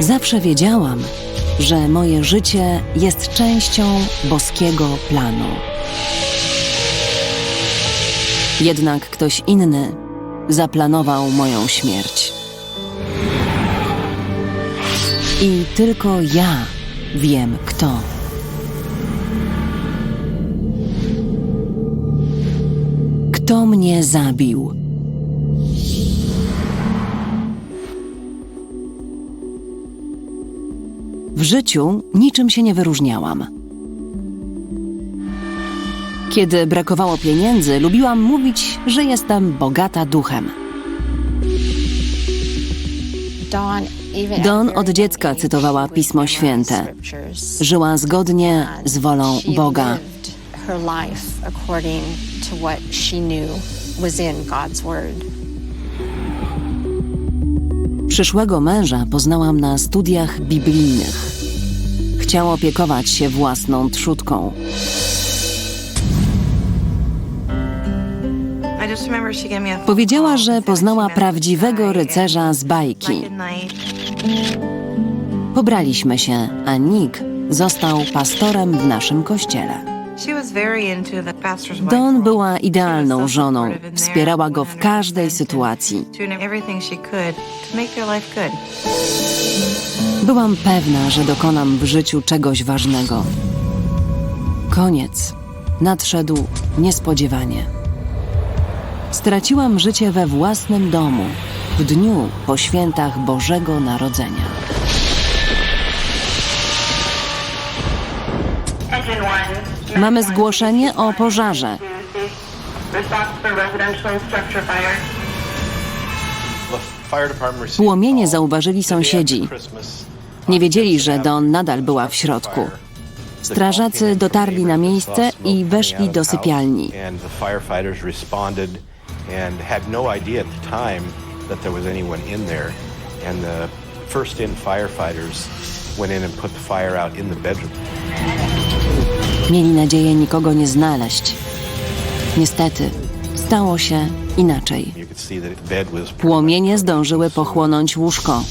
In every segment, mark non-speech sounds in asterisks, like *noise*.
Zawsze wiedziałam, że moje życie jest częścią boskiego planu. Jednak ktoś inny zaplanował moją śmierć. I tylko ja wiem kto. Kto mnie zabił? Życiu niczym się nie wyróżniałam. Kiedy brakowało pieniędzy, lubiłam mówić, że jestem bogata duchem. Don od dziecka cytowała Pismo Święte. Żyła zgodnie z wolą Boga. Przyszłego męża poznałam na studiach biblijnych. Chciał opiekować się własną trzódką. Powiedziała, że poznała prawdziwego rycerza z bajki. Pobraliśmy się, a Nick został pastorem w naszym kościele. Dawn była idealną żoną. Wspierała go w każdej sytuacji. Byłam pewna, że dokonam w życiu czegoś ważnego. Koniec nadszedł niespodziewanie. Straciłam życie we własnym domu w dniu po świętach Bożego Narodzenia. Mamy zgłoszenie o pożarze. Płomienie zauważyli sąsiedzi. Nie wiedzieli, że Don nadal była w środku. Strażacy dotarli na miejsce i weszli do sypialni. No. Mieli nadzieję nikogo nie znaleźć. Niestety, stało się inaczej. Płomienie zdążyły pochłonąć łóżko.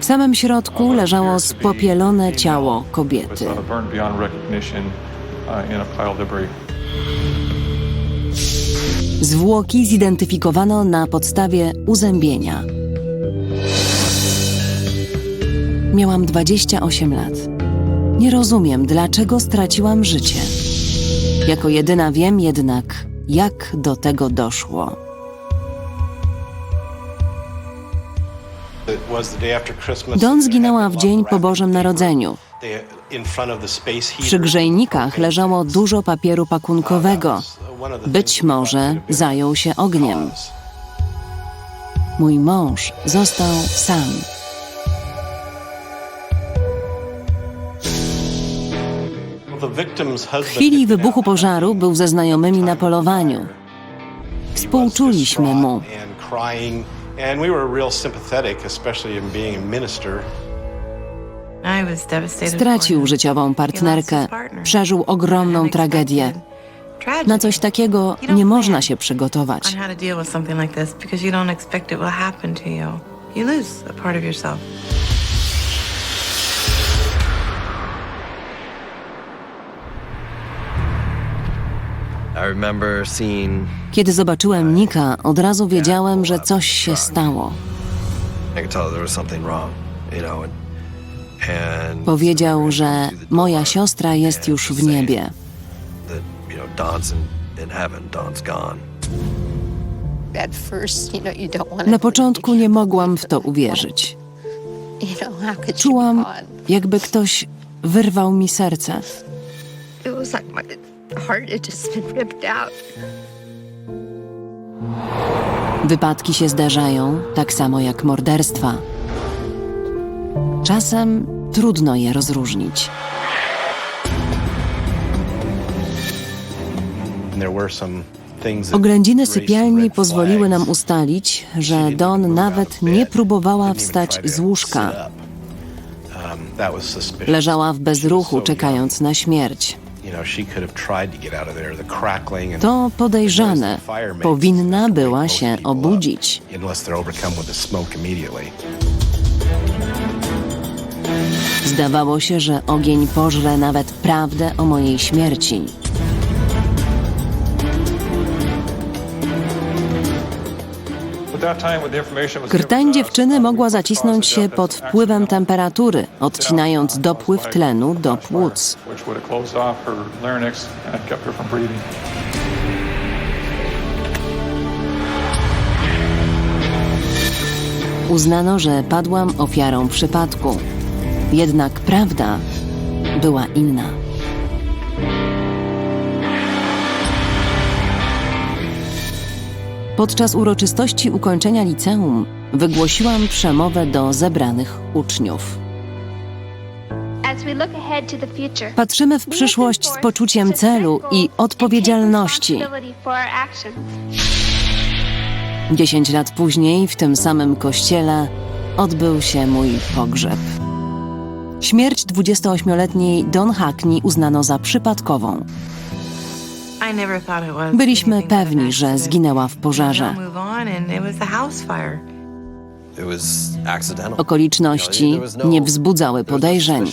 W samym środku leżało spopielone ciało kobiety. uh. Zwłoki zidentyfikowano na podstawie uzębienia. Miałam 28 lat. Nie rozumiem, dlaczego straciłam życie. Jako jedyna wiem jednak, jak do tego doszło. Don zginęła w dzień po Bożym Narodzeniu. Przy grzejnikach leżało dużo papieru pakunkowego. Być może zajął się ogniem. Mój mąż został sam. W chwili wybuchu pożaru był ze znajomymi na polowaniu. Współczuliśmy mu. And we were real sympathetic, especially in being a minister. Stracił życiową partnerkę, przeżył ogromną tragedię. Na coś takiego nie można się przygotować. You lose a part of yourself. Kiedy zobaczyłem Nika, od razu wiedziałem, że coś się stało. I could tell there was something wrong, you know, and, and Powiedział, że moja siostra jest już w niebie. Na początku nie mogłam w to uwierzyć. You know, how could you Czułam, jakby ktoś wyrwał mi serce. Heart had just been *laughs* ripped out. Wypadki się zdarzają, tak samo jak morderstwa. Czasem trudno je rozróżnić. And there were some things that Oględziny sypialni pozwoliły nam ustalić, że Don nawet nie próbowała wstać z łóżka. Um. Leżała w bezruchu, czekając na śmierć. To podejrzane. Powinna była się obudzić. Zdawało się, że ogień pożre nawet prawdę o mojej śmierci. Krtań dziewczyny mogła zacisnąć się pod wpływem temperatury, odcinając dopływ tlenu do płuc. Uznano, że padłam ofiarą przypadku. Jednak prawda była inna. Podczas uroczystości ukończenia liceum wygłosiłam przemowę do zebranych uczniów. Patrzymy w przyszłość z poczuciem celu i odpowiedzialności. Dziesięć lat później, w tym samym kościele, odbył się mój pogrzeb. Śmierć 28-letniej Don Hackney uznano za przypadkową. Byliśmy pewni, że zginęła w pożarze. Okoliczności no- nie wzbudzały no podejrzeń.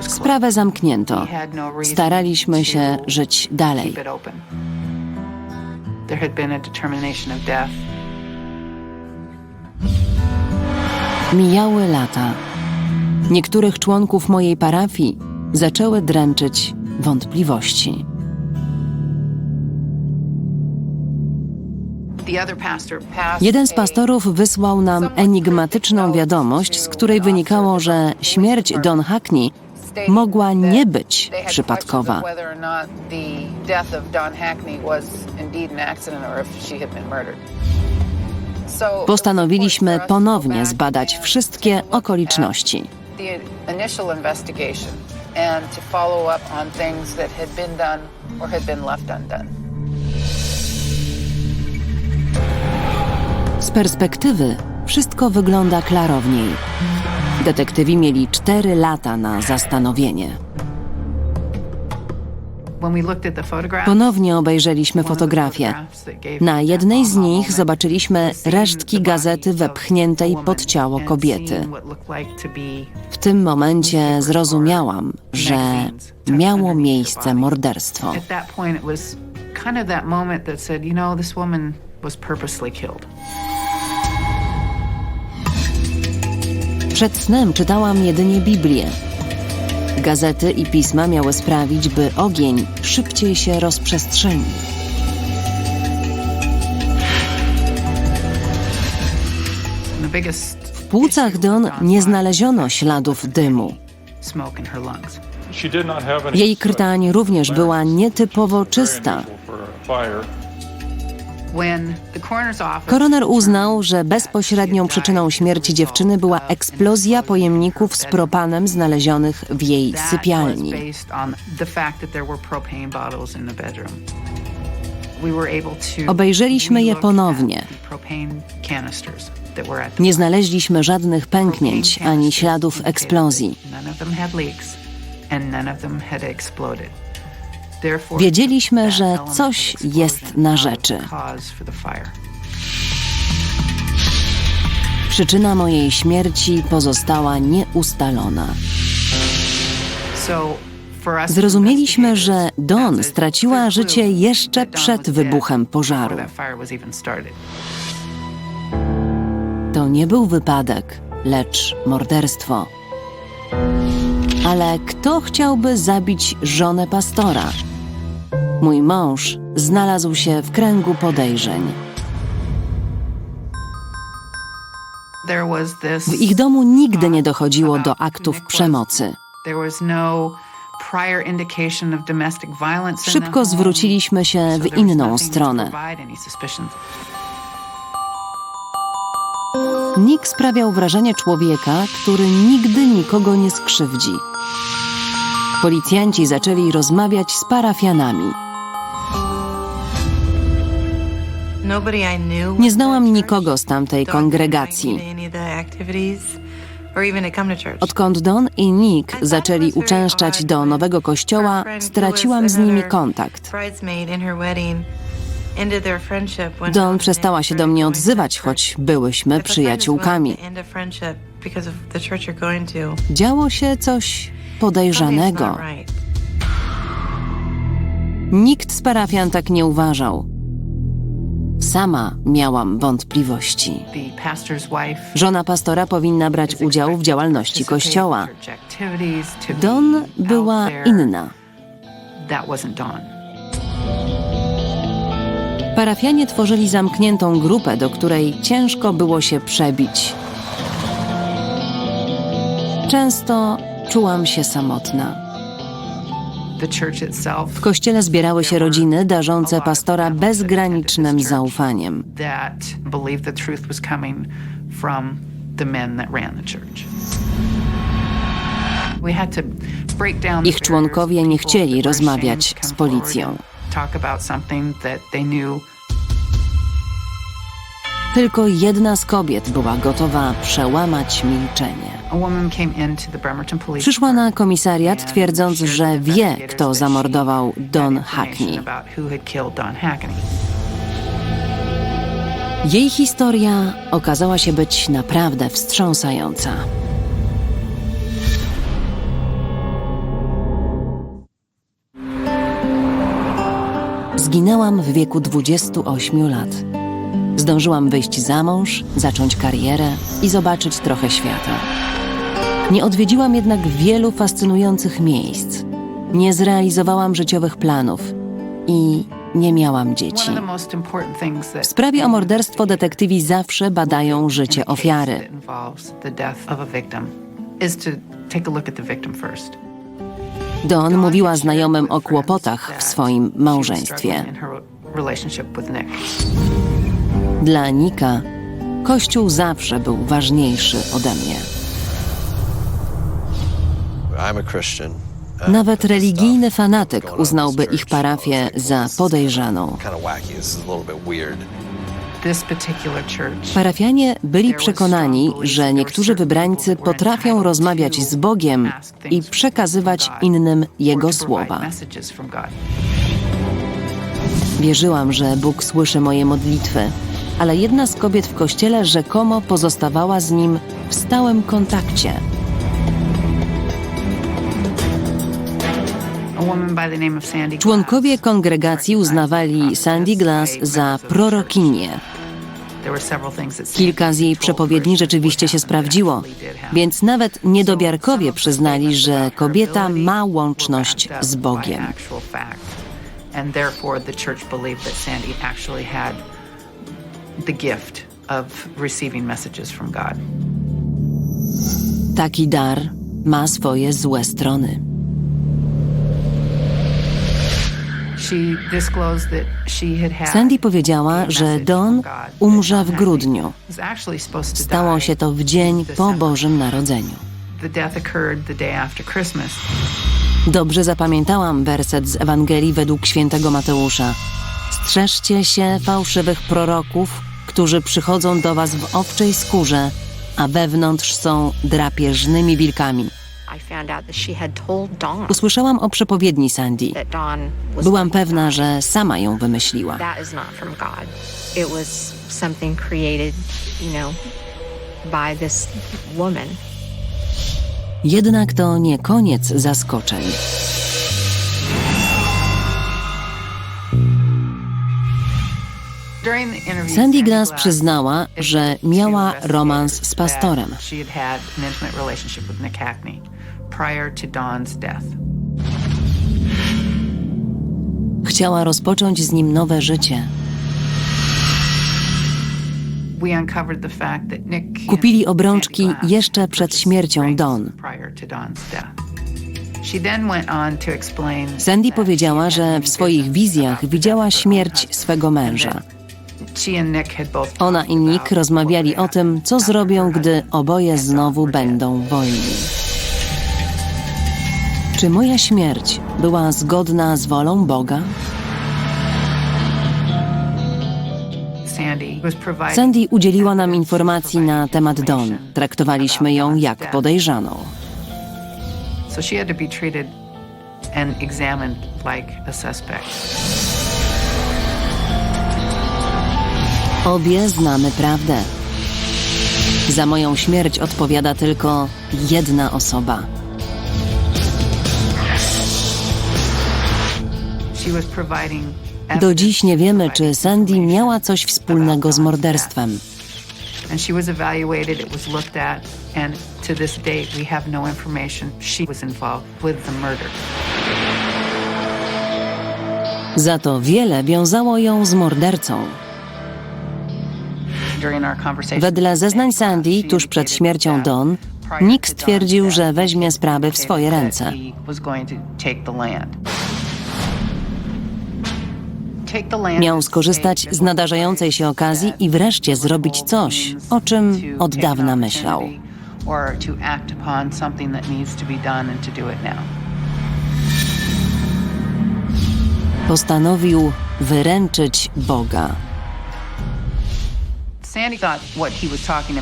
Sprawę zamknięto. We had no reason Staraliśmy się to żyć dalej. Mijały lata. Niektórych członków mojej parafii zaczęły dręczyć wątpliwości. Jeden z pastorów wysłał nam enigmatyczną wiadomość, z której wynikało, że śmierć Don Hackney mogła nie być przypadkowa. Postanowiliśmy ponownie zbadać wszystkie okoliczności. And to follow up on things that had been done or had been left undone. Z perspektywy wszystko wygląda klarowniej. Detektywi mieli cztery lata na zastanowienie. Ponownie obejrzeliśmy fotografie. Na jednej z nich zobaczyliśmy resztki gazety wepchniętej pod ciało kobiety. W tym momencie zrozumiałam, że miało miejsce morderstwo. Przed snem czytałam jedynie Biblię. Gazety i pisma miały sprawić, by ogień szybciej się rozprzestrzenił. W płucach Don nie znaleziono śladów dymu. Jej krtań również była nietypowo czysta. Koroner uznał, że bezpośrednią przyczyną śmierci dziewczyny była eksplozja pojemników z propanem znalezionych w jej sypialni. Obejrzeliśmy je ponownie. Nie znaleźliśmy żadnych pęknięć ani śladów eksplozji. And none of them had exploded. Wiedzieliśmy, że coś jest na rzeczy. Przyczyna mojej śmierci pozostała nieustalona. Zrozumieliśmy, że was straciła życie jeszcze przed wybuchem pożaru. To nie był wypadek, lecz morderstwo. Ale kto chciałby zabić żonę pastora? Mój mąż znalazł się w kręgu podejrzeń. W ich domu nigdy nie dochodziło do aktów przemocy. No Szybko zwróciliśmy się w inną stronę. Nick sprawiał wrażenie człowieka, który nigdy nikogo nie skrzywdzi. Policjanci zaczęli rozmawiać z parafianami. Nie znałam nikogo z tamtej kongregacji. Odkąd Don i Nick zaczęli uczęszczać do nowego kościoła, straciłam z nimi kontakt. Don przestała się do mnie odzywać, choć byłyśmy przyjaciółkami. Because of the church you're going to. Działo się coś podejrzanego. Nikt z parafian tak nie uważał. Sama miałam wątpliwości. The pastor's wife Żona pastora powinna brać udział w działalności kościoła. Don była inna. That wasn't Dawn. Parafianie tworzyli zamkniętą grupę, do której ciężko było się przebić. Często czułam się samotna. W kościele zbierały się rodziny darzące pastora bezgranicznym zaufaniem. Ich członkowie nie chcieli rozmawiać z policją. Talk about something that they knew Tylko jedna z kobiet była gotowa przełamać milczenie. Przyszła na komisariat twierdząc, że wie, kto zamordował Don Hackney. Jej historia okazała się być naprawdę wstrząsająca. Zginęłam w wieku 28 lat. Zdążyłam wyjść za mąż, zacząć karierę i zobaczyć trochę świata. Nie odwiedziłam jednak wielu fascynujących miejsc. Nie zrealizowałam życiowych planów i nie miałam dzieci. W sprawie o morderstwo detektywi zawsze badają życie ofiary. Don mówiła znajomym o kłopotach w swoim małżeństwie. Dla Nika Kościół zawsze był ważniejszy ode mnie. Nawet religijny fanatyk uznałby ich parafię za podejrzaną. Parafianie byli przekonani, że niektórzy wybrańcy potrafią rozmawiać z Bogiem i przekazywać innym Jego słowa. Wierzyłam, że Bóg słyszy moje modlitwy, ale jedna z kobiet w kościele rzekomo pozostawała z nim w stałym kontakcie. Członkowie kongregacji uznawali Sandy Glass za prorokinię. Kilka z jej przepowiedni rzeczywiście się sprawdziło, więc nawet niedowiarkowie So, przyznali, że kobieta ma łączność z Bogiem. actual fact. And therefore the church believed that Sandy actually had the gift of receiving messages from God. Taki dar ma swoje złe strony. Sandy powiedziała, że Don umrze w grudniu. Stało się to w dzień po. Bożym Narodzeniu. Dobrze zapamiętałam werset z Ewangelii według świętego Mateusza. Strzeżcie się fałszywych proroków, którzy przychodzą do was w owczej skórze, a wewnątrz są drapieżnymi wilkami. I found out that she had told Dawn Usłyszałam o przepowiedni Sandy. that Dawn was Byłam pewna, że sama ją wymyśliła. Jednak to nie koniec zaskoczeń. Sandy Glass przyznała, że miała romans z that pastorem. Prior to death. Chciała rozpocząć z nim nowe życie. Kupili obrączki jeszcze przed śmiercią rings Dawn. prior to Dawn's death. She then went on to explain Sandy powiedziała, że w swoich wizjach widziała śmierć swego męża. Ona i Nick rozmawiali o tym, co zrobią, gdy oboje znowu będą wolni. Czy moja śmierć była zgodna z wolą Boga? Sandy udzieliła nam informacji na temat Don. Traktowaliśmy ją jak podejrzaną. Obie znamy prawdę. Za moją śmierć odpowiada tylko jedna osoba. Do dziś nie wiemy, czy Sandy miała coś wspólnego z morderstwem. And she was evaluated, it was looked at, and to this date we have no information she was involved with the murder. Za to wiele wiązało ją z mordercą. Wedle zeznań Sandy, tuż przed śmiercią Don, Nick stwierdził, że weźmie sprawy w swoje ręce. Miał skorzystać z nadarzającej się okazji i wreszcie zrobić coś, o czym od dawna myślał. Postanowił wyręczyć Boga.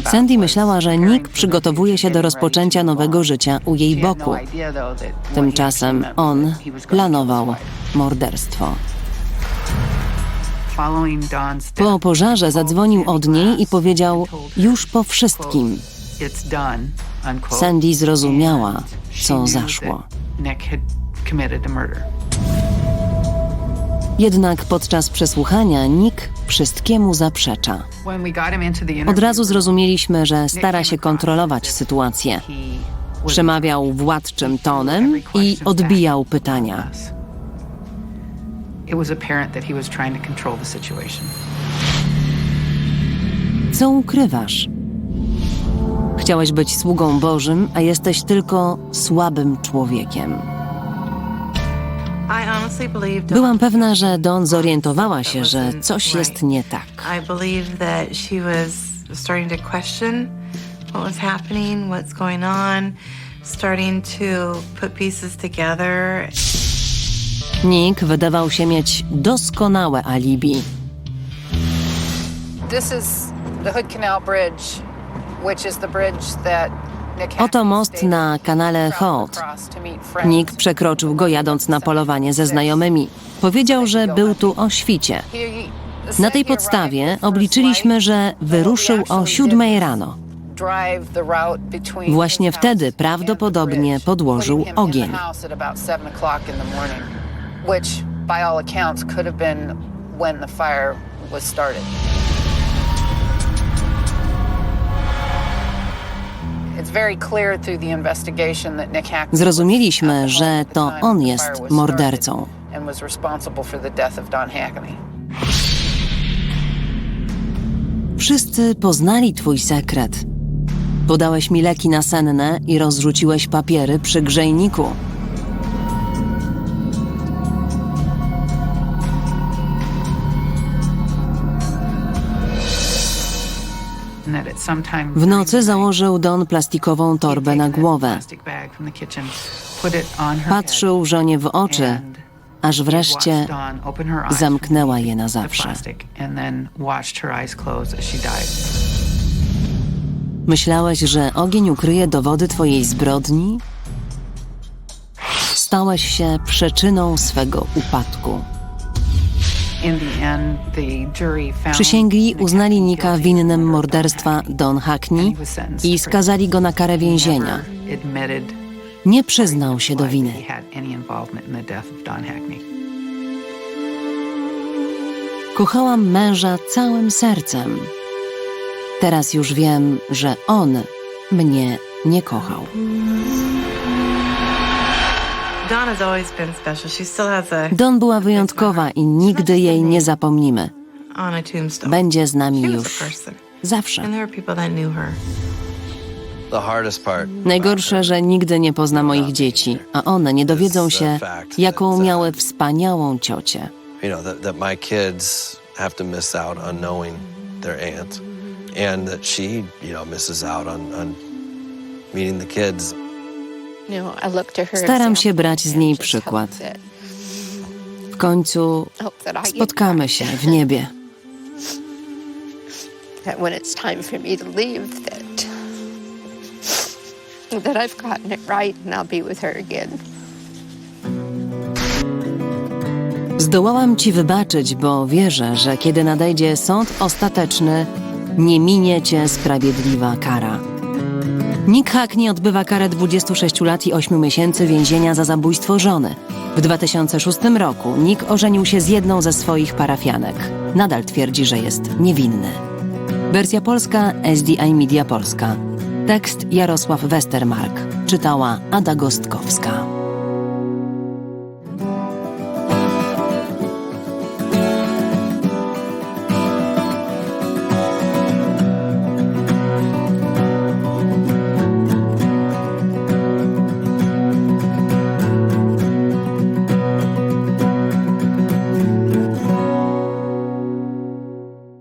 Sandy myślała, że Nick przygotowuje się do rozpoczęcia nowego życia u jej no boku. Tymczasem on planował morderstwo. Po pożarze zadzwonił od niej i powiedział już po wszystkim. Sandy zrozumiała, co zaszło. Jednak podczas przesłuchania Nick wszystkiemu zaprzecza. Od razu zrozumieliśmy, że stara się kontrolować sytuację. Przemawiał władczym tonem i odbijał pytania. It was apparent that he was trying to control the situation. Co ukrywasz? Chciałeś być sługą Bożym, a jesteś tylko słabym człowiekiem. Byłam pewna, że Don zorientowała się, że coś jest nie tak. Starting to put pieces together. Nick wydawał się mieć doskonałe alibi. This is the Hood Canal Bridge, which is the bridge that Oto most na kanale Holt. Nick przekroczył go jadąc na polowanie ze znajomymi. Powiedział, że był tu o świcie. Na tej podstawie obliczyliśmy, że wyruszył o siódmej rano. Właśnie wtedy prawdopodobnie podłożył ogień. House at about 7 o'clock in the morning, which by all accounts could have been when the fire was started. Zrozumieliśmy, że to on jest mordercą. Wszyscy poznali twój sekret. Podałeś mi leki nasenne i rozrzuciłeś papiery przy grzejniku. W nocy założył Don plastikową torbę na głowę. Patrzył żonie w oczy, aż wreszcie zamknęła je na zawsze. Myślałeś, że ogień ukryje dowody twojej zbrodni? Stałeś się przyczyną swego upadku. Przysięgli uznali Nika winnym morderstwa Don Hackney i skazali go na karę więzienia. Nie przyznał się do winy. Kochałam męża całym sercem. Teraz już wiem, że on mnie nie kochał. Don była wyjątkowa i nigdy jej nie zapomnimy. on a tombstone. Będzie z nami już zawsze. Najgorsze, że nigdy nie pozna moich dzieci, a one nie dowiedzą się, jaką miały wspaniałą ciocię. and that she you know misses out on, on meeting the kids Staram się brać z niej przykład. W końcu spotkamy się w niebie. *laughs* that when it's time for me to leave, that that I've gotten it right and I'll be with her again. Zdołałam ci wybaczyć, bo wierzę, że kiedy nadejdzie sąd ostateczny, nie minie cię sprawiedliwa kara. Nick Hackney odbywa karę 26 lat i 8 miesięcy więzienia za zabójstwo żony. W 2006 roku Nick ożenił się z jedną ze swoich parafianek. Nadal twierdzi, że jest niewinny. Wersja polska SDI Media Polska. Tekst Jarosław Westermark. Czytała Ada Gostkowska.